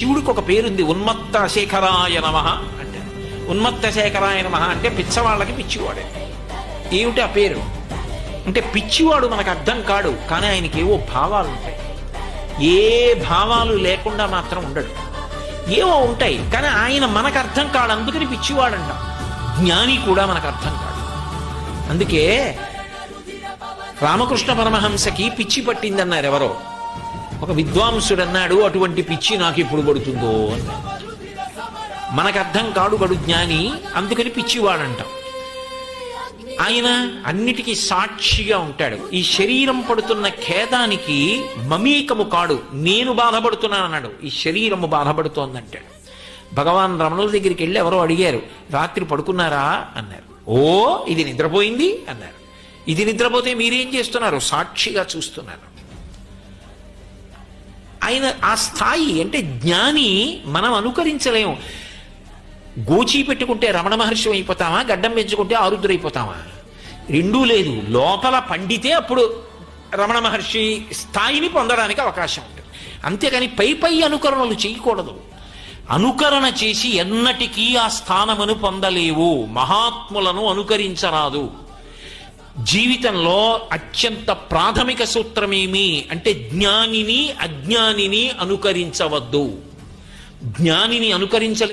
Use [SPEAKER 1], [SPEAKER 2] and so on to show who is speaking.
[SPEAKER 1] శివుడికి ఒక పేరుంది ఉన్మత్త శేఖరాయ నమ అంటే. ఉన్మత్త శేఖరాయ నమ అంటే పిచ్చవాళ్ళకి పిచ్చివాడే. ఏమిటి ఆ పేరు? అంటే పిచ్చివాడు మనకు అర్థం కాడు కానీ ఆయనకి ఏవో భావాలు ఉంటాయి. ఏ భావాలు లేకుండా మాత్రం ఉండడు. ఏవో ఉంటాయి కానీ ఆయన మనకు అర్థం కాడు అందుకని పిచ్చివాడంట. జ్ఞాని కూడా మనకు అర్థం కాడు. అందుకే రామకృష్ణ పరమహంసకి పిచ్చి పట్టిందన్నారు ఎవరో ఒక విద్వాంసుడు అన్నాడు అటువంటి పిచ్చి నాకు ఎప్పుడు పడుతుందో అన్నాడు. మనకు అర్థం కాడు గడు జ్ఞాని అందుకని పిచ్చివాడంటాం. ఆయన అన్నిటికీ సాక్షిగా ఉంటాడు. ఈ శరీరం పడుతున్న ఖేదానికి మమీకము కాడు. నేను బాధపడుతున్నాను అన్నాడు ఈ శరీరము బాధపడుతోందంటాడు భగవాన్ రమణుల దగ్గరికి వెళ్ళి ఎవరో అడిగారు రాత్రి పడుకున్నారా? అన్నారు. ఓ ఇది నిద్రపోయింది? అన్నారు. ఇది నిద్రపోతే మీరేం చేస్తున్నారు? సాక్షిగా చూస్తున్నారు ఆయన ఆ స్థాయి అంటే జ్ఞాని మనం అనుకరించలేము. గోచి పెట్టుకుంటే రమణ మహర్షి అయిపోతామా? గడ్డం పెంచుకుంటే ఆరుద్రైపోతామా? రెండూ లేదు. లోపల పండితే అప్పుడు రమణ మహర్షి స్థాయిని పొందడానికి అవకాశం ఉంటుంది. అంతేకాని పై పై అనుకరణలు చేయకూడదు. అనుకరణ చేసి ఎన్నటికీ ఆ స్థానమును పొందలేవు. మహాత్ములను అనుకరించరాదు. జీవితంలో అత్యంత ప్రాథమిక సూత్రమేమి అంటే జ్ఞానిని అజ్ఞానిని అనుకరించవద్దు. జ్ఞానిని అనుకరించలే